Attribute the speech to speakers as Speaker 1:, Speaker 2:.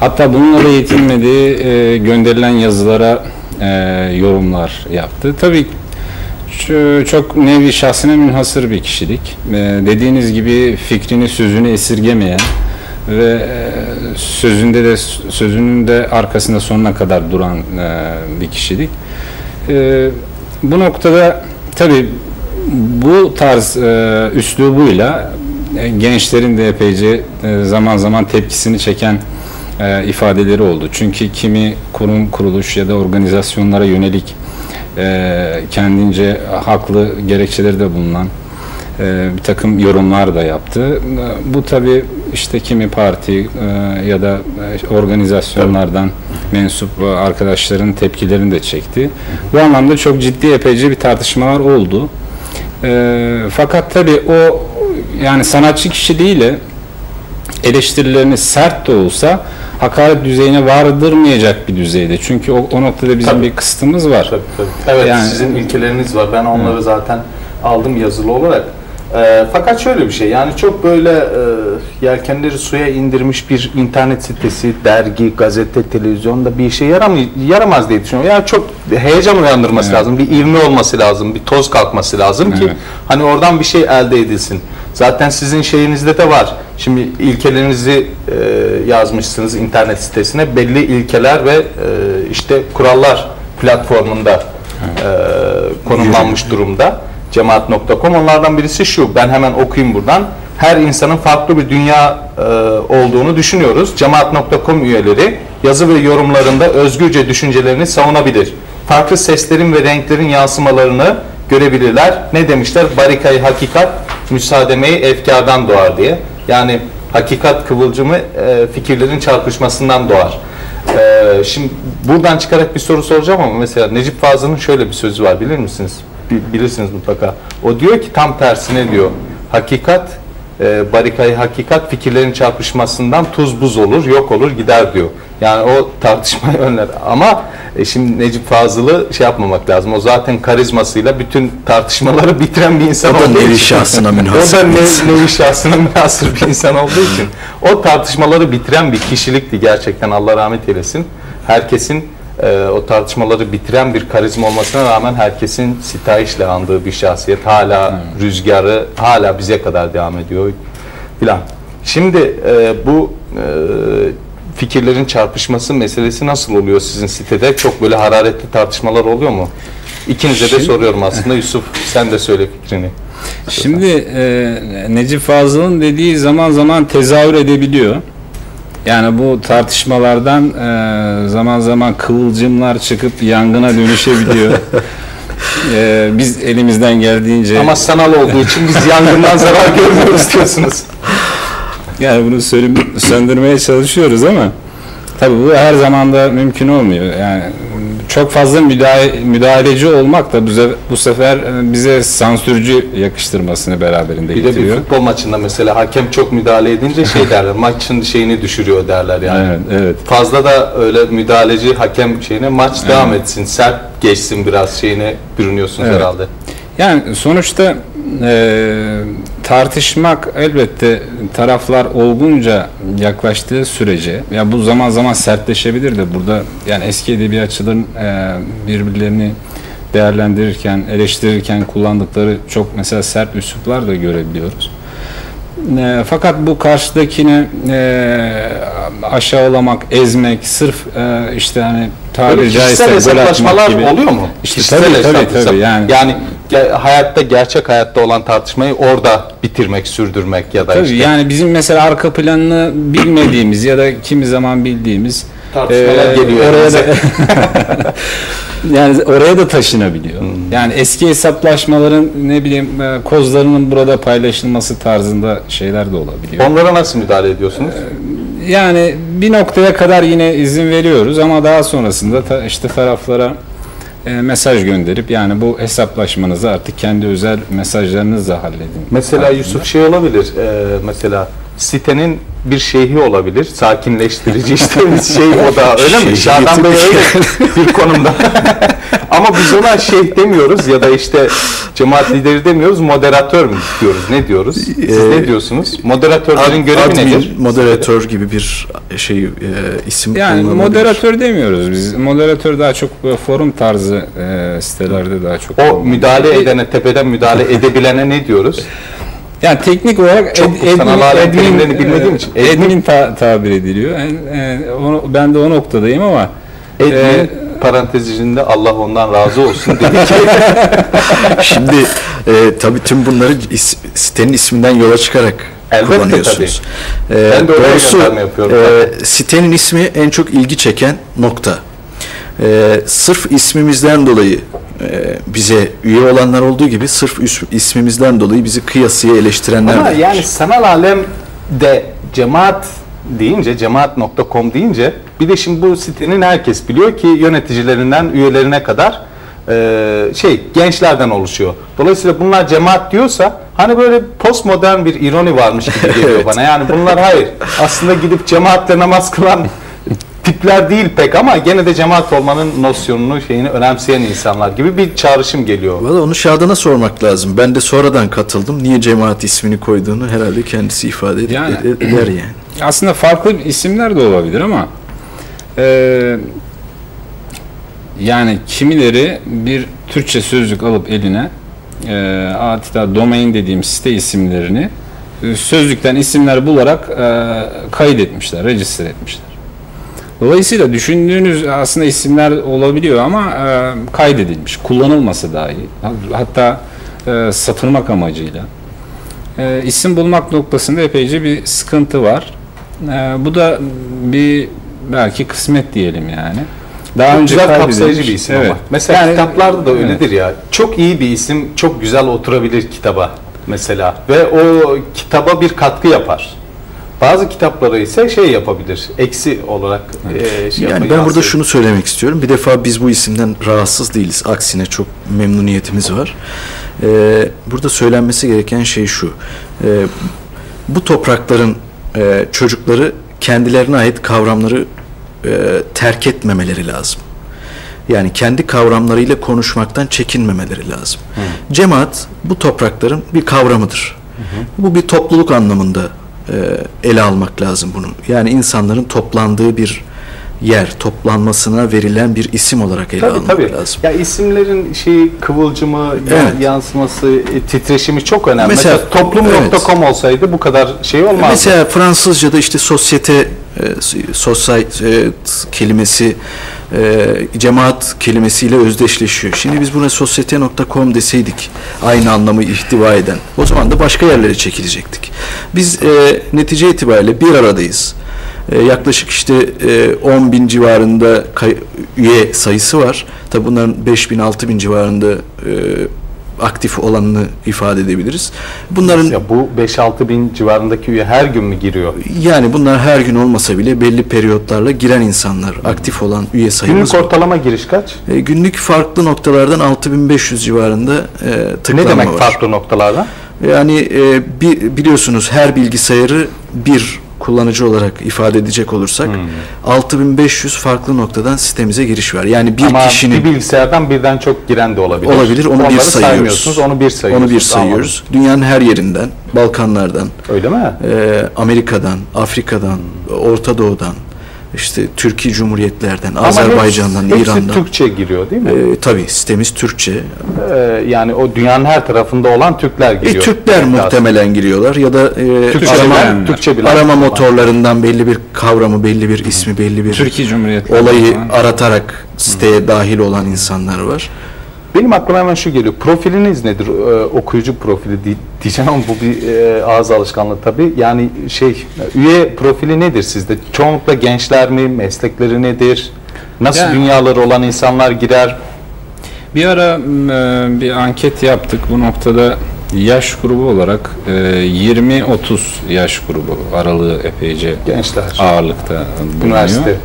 Speaker 1: Hatta bununla da yetinmedi. E, gönderilen yazılara e, yorumlar yaptı. Tabii çok nevi şahsına münhasır bir kişilik. E, dediğiniz gibi fikrini, sözünü esirgemeyen ve e, sözünde de sözünün de arkasında sonuna kadar duran e, bir kişilik. E, bu noktada tabii bu tarz e, üslubuyla e, gençlerin de epeyce e, zaman zaman tepkisini çeken e, ifadeleri oldu. Çünkü kimi kurum, kuruluş ya da organizasyonlara yönelik e, kendince haklı gerekçeleri de bulunan e, bir takım yorumlar da yaptı. Bu tabi işte kimi parti e, ya da e, organizasyonlardan mensup arkadaşların tepkilerini de çekti. Bu anlamda çok ciddi epeyce bir tartışmalar oldu. E, fakat tabi o yani sanatçı kişiliğiyle eleştirilerini sert de olsa hakaret düzeyine vardırmayacak bir düzeyde. Çünkü o, o noktada bizim tabii. bir kısıtımız var. Tabii,
Speaker 2: tabii. Evet yani, sizin ilkeleriniz var. Ben onları evet. zaten aldım yazılı olarak. E, fakat şöyle bir şey yani çok böyle e, yelkenleri suya indirmiş bir internet sitesi, dergi, gazete, televizyonda bir işe yaram yaramaz diye düşünüyorum. Yani çok heyecan uyandırması evet. lazım, bir ivme olması lazım, bir toz kalkması lazım ki evet. hani oradan bir şey elde edilsin. Zaten sizin şeyinizde de var. Şimdi ilkelerinizi e, yazmışsınız internet sitesine. Belli ilkeler ve e, işte kurallar platformunda e, konumlanmış durumda. Cemaat.com onlardan birisi şu. Ben hemen okuyayım buradan. Her insanın farklı bir dünya e, olduğunu düşünüyoruz. Cemaat.com üyeleri yazı ve yorumlarında özgürce düşüncelerini savunabilir. Farklı seslerin ve renklerin yansımalarını görebilirler. Ne demişler? Barikayı hakikat, müsaademeyi efkardan doğar diye. Yani hakikat kıvılcımı e, fikirlerin çarpışmasından doğar. E, şimdi buradan çıkarak bir soru soracağım ama mesela Necip Fazıl'ın şöyle bir sözü var bilir misiniz? Bilirsiniz mutlaka. O diyor ki tam tersine diyor. Hakikat e, barikayı hakikat fikirlerin çarpışmasından tuz buz olur, yok olur, gider diyor. Yani o tartışmayı önler. Ama e, şimdi Necip Fazıl'ı şey yapmamak lazım. O zaten karizmasıyla bütün tartışmaları bitiren bir insan
Speaker 3: o da nevi için. şahsına münhasır.
Speaker 2: o da ne, nevi şahsına münhasır bir insan olduğu için. O tartışmaları bitiren bir kişilikti gerçekten Allah rahmet eylesin. Herkesin e, o tartışmaları bitiren bir karizma olmasına rağmen herkesin sitayişle andığı bir şahsiyet. Hala hmm. rüzgarı hala bize kadar devam ediyor filan. Şimdi e, bu e, fikirlerin çarpışması meselesi nasıl oluyor sizin sitede? Çok böyle hararetli tartışmalar oluyor mu? İkinize Şimdi, de soruyorum aslında. Yusuf sen de söyle fikrini.
Speaker 1: Şimdi e, Necip Fazıl'ın dediği zaman zaman tezahür edebiliyor. Yani bu tartışmalardan e, zaman zaman kıvılcımlar çıkıp yangına dönüşebiliyor. e, biz elimizden geldiğince...
Speaker 2: Ama sanal olduğu için biz yangından zarar görmüyoruz diyorsunuz.
Speaker 1: Yani bunu söndürmeye çalışıyoruz ama tabii bu her zaman da mümkün olmuyor. Yani çok fazla müdahale, müdahaleci olmak da bu sefer e, bize sansürcü yakıştırmasını beraberinde
Speaker 2: bir
Speaker 1: getiriyor.
Speaker 2: Bir de bir futbol maçında mesela hakem çok müdahale edince şey derler maçın şeyini düşürüyor derler yani. Evet, evet. Fazla da öyle müdahaleci hakem şeyine maç evet. devam etsin sert geçsin biraz şeyine bürünüyorsunuz evet. herhalde.
Speaker 1: Yani sonuçta e, tartışmak elbette taraflar olgunca yaklaştığı sürece ya bu zaman zaman sertleşebilir de burada yani eski edebiyatçıların e, birbirlerini değerlendirirken, eleştirirken kullandıkları çok mesela sert üsluplar da görebiliyoruz. E, fakat bu karşıdakini e, aşağılamak, ezmek, sırf e, işte hani tabiri caizse
Speaker 2: gol atmak gibi. oluyor mu?
Speaker 1: İşte tabii, tabii, tabii,
Speaker 2: yani. yani hayatta gerçek hayatta olan tartışmayı orada bitirmek, sürdürmek ya da
Speaker 1: tabii,
Speaker 2: işte.
Speaker 1: Yani bizim mesela arka planını bilmediğimiz ya da kimi zaman bildiğimiz
Speaker 2: tartışmalar e, geliyor.
Speaker 1: Oraya da yani oraya da taşınabiliyor. Hmm. Yani eski hesaplaşmaların ne bileyim e, kozlarının burada paylaşılması tarzında şeyler de olabiliyor.
Speaker 2: Onlara nasıl müdahale ediyorsunuz?
Speaker 1: E, yani bir noktaya kadar yine izin veriyoruz ama daha sonrasında ta, işte taraflara e, mesaj gönderip yani bu hesaplaşmanızı artık kendi özel mesajlarınızla halledin.
Speaker 2: Mesela Yusuf şey olabilir. E, mesela sitenin bir şeyhi olabilir. Sakinleştirici işte şey o da öyle mi?
Speaker 3: Şeyhi
Speaker 2: Şadan Bey öyle bir konumda. Ama biz ona şeyh demiyoruz ya da işte cemaat lideri demiyoruz. Moderatör mü diyoruz? Ne diyoruz? Siz
Speaker 3: Ee,
Speaker 2: ne diyorsunuz? Moderatörlerin görevi
Speaker 3: Admin,
Speaker 2: nedir?
Speaker 3: Moderatör gibi bir şey e, isim
Speaker 1: Yani moderatör demiyoruz biz. Moderatör daha çok forum tarzı e, sitelerde daha çok.
Speaker 2: O müdahale edene, tepeden müdahale edebilene ne diyoruz?
Speaker 1: Yani teknik olarak
Speaker 2: Çok sanal alem terimlerini bilmediğim için.
Speaker 1: Admin, admin ta- tabir ediliyor. Yani, e, onu, ben de o noktadayım ama
Speaker 2: Admin
Speaker 1: e,
Speaker 2: parantez içinde Allah ondan razı olsun dedi ki
Speaker 3: Şimdi e, tabii tüm bunları is- sitenin isminden yola çıkarak
Speaker 2: Elbette
Speaker 3: kullanıyorsunuz. E,
Speaker 2: Ben de öyle
Speaker 3: doğrusu
Speaker 2: yapıyorum.
Speaker 3: e, sitenin ismi en çok ilgi çeken nokta. E, sırf ismimizden dolayı e, bize üye olanlar olduğu gibi sırf ismimizden dolayı bizi kıyasıya eleştirenler
Speaker 2: Ama yani sanal alemde cemaat deyince, cemaat.com deyince bir de şimdi bu sitenin herkes biliyor ki yöneticilerinden üyelerine kadar e, şey gençlerden oluşuyor. Dolayısıyla bunlar cemaat diyorsa hani böyle postmodern bir ironi varmış gibi geliyor
Speaker 3: Evet.
Speaker 2: bana. Yani bunlar hayır. Aslında gidip cemaatle namaz kılan tipler değil pek ama gene de cemaat olmanın nosyonunu şeyini önemseyen insanlar gibi bir çağrışım geliyor.
Speaker 3: Valla onu Şadan'a sormak lazım. Ben de sonradan katıldım. Niye cemaat ismini koyduğunu herhalde kendisi ifade ed-
Speaker 1: Yani-
Speaker 3: ed- eder yani.
Speaker 1: aslında farklı isimler de olabilir ama e, yani kimileri bir Türkçe sözlük alıp eline e, adeta domain dediğim site isimlerini e, sözlükten isimler bularak e, kaydetmişler, register etmişler. Dolayısıyla düşündüğünüz aslında isimler olabiliyor ama e, kaydedilmiş, kullanılması dahi. Hatta e, satılmak amacıyla. E, isim bulmak noktasında epeyce bir sıkıntı var. E, bu da bir belki kısmet diyelim yani. Daha
Speaker 2: Çok
Speaker 1: önce
Speaker 2: güzel kapsayıcı bir isim
Speaker 1: Evet.
Speaker 2: ama. Mesela
Speaker 1: Yani-
Speaker 2: kitaplarda da
Speaker 1: Evet.
Speaker 2: öyledir ya. Çok iyi bir isim çok güzel oturabilir kitaba mesela ve o kitaba bir katkı yapar. Bazı kitapları ise şey yapabilir, eksi olarak e, şey
Speaker 3: Yani ben burada şunu söylemek istiyorum. Bir defa biz bu isimden rahatsız değiliz. Aksine çok memnuniyetimiz var. Ee, burada söylenmesi gereken şey şu. Ee, bu toprakların e, çocukları kendilerine ait kavramları e, terk etmemeleri lazım. Yani kendi kavramlarıyla konuşmaktan çekinmemeleri lazım. Cemaat bu toprakların bir kavramıdır. Bu bir topluluk anlamında ele almak lazım bunu. Yani insanların toplandığı bir yer, toplanmasına verilen bir isim olarak ele
Speaker 2: Tabii
Speaker 3: almak
Speaker 2: tabii.
Speaker 3: lazım.
Speaker 2: Ya isimlerin şeyi kıvılcımı,
Speaker 3: Evet.
Speaker 2: yansıması, e, titreşimi çok önemli.
Speaker 3: Mesela-
Speaker 2: Mesela, toplum.com olsaydı bu kadar şey olmazdı.
Speaker 3: Mesela Fransızca'da işte sosyete, e, society e, kelimesi e, cemaat kelimesiyle özdeşleşiyor. Şimdi biz buna sosyete.com deseydik aynı anlamı ihtiva eden o zaman da başka yerlere çekilecektik. Biz e, netice itibariyle bir aradayız. E, yaklaşık işte e, 10 bin civarında üye sayısı var. Tabi bunların 5 bin 6 bin civarında e, aktif olanını ifade edebiliriz. Bunların
Speaker 2: ya bu 5-6 bin civarındaki üye her gün mü giriyor?
Speaker 3: yani bunlar her gün olmasa bile belli periyotlarla giren insanlar, aktif olan üye sayımız
Speaker 2: Günlük
Speaker 3: var.
Speaker 2: ortalama giriş kaç?
Speaker 3: E, günlük farklı noktalardan 6500 civarında e, tıklanma
Speaker 2: Ne demek
Speaker 3: var.
Speaker 2: farklı noktalardan?
Speaker 3: Yani e, bi- biliyorsunuz her bilgisayarı bir kullanıcı olarak ifade edecek olursak
Speaker 2: Hmm.
Speaker 3: 6500 farklı noktadan sitemize giriş var. Yani bir
Speaker 2: Ama
Speaker 3: kişinin
Speaker 2: bir bilgisayardan birden çok giren de olabilir.
Speaker 3: olabilir onu
Speaker 2: Onları
Speaker 3: bir sayıyoruz.
Speaker 2: onu bir sayıyorsunuz.
Speaker 3: Onu bir sayıyoruz. Dünyanın her yerinden, Balkanlardan,
Speaker 2: Anladım. Öyle mi?
Speaker 3: e, Amerika'dan, Afrika'dan, Orta Doğu'dan, işte Türkiye Cumhuriyetlerden,
Speaker 2: Ama
Speaker 3: Azerbaycan'dan,
Speaker 2: hepsi,
Speaker 3: İran'dan.
Speaker 2: Hepsi Türkçe giriyor değil mi?
Speaker 3: E, tabii sitemiz Türkçe.
Speaker 2: Ee, yani o dünyanın her tarafında olan Türkler
Speaker 3: E,
Speaker 2: giriyor.
Speaker 3: Türkler
Speaker 2: Evet,
Speaker 3: muhtemelen giriyorlar ya da e,
Speaker 2: Türkçe
Speaker 3: arama,
Speaker 2: bilen, Türkçe bilen.
Speaker 3: arama motorlarından belli bir kavramı, belli bir ismi, belli bir
Speaker 1: Türkiye
Speaker 3: olayı aratarak siteye dahil olan insanlar var.
Speaker 2: Benim aklıma hemen şu geliyor. Profiliniz nedir? Ee, okuyucu profili di- diyeceğim ama bu bir e, ağız alışkanlığı tabii. Yani şey üye profili nedir sizde? Çoğunlukla gençler mi? Meslekleri nedir? Nasıl
Speaker 1: Yani-
Speaker 2: dünyaları olan insanlar girer?
Speaker 1: Bir ara e, bir anket yaptık. Bu noktada yaş grubu olarak e, 20-30 yaş grubu aralığı epeyce
Speaker 2: Gençler.
Speaker 1: ağırlıkta bulunuyor.
Speaker 2: Üniversite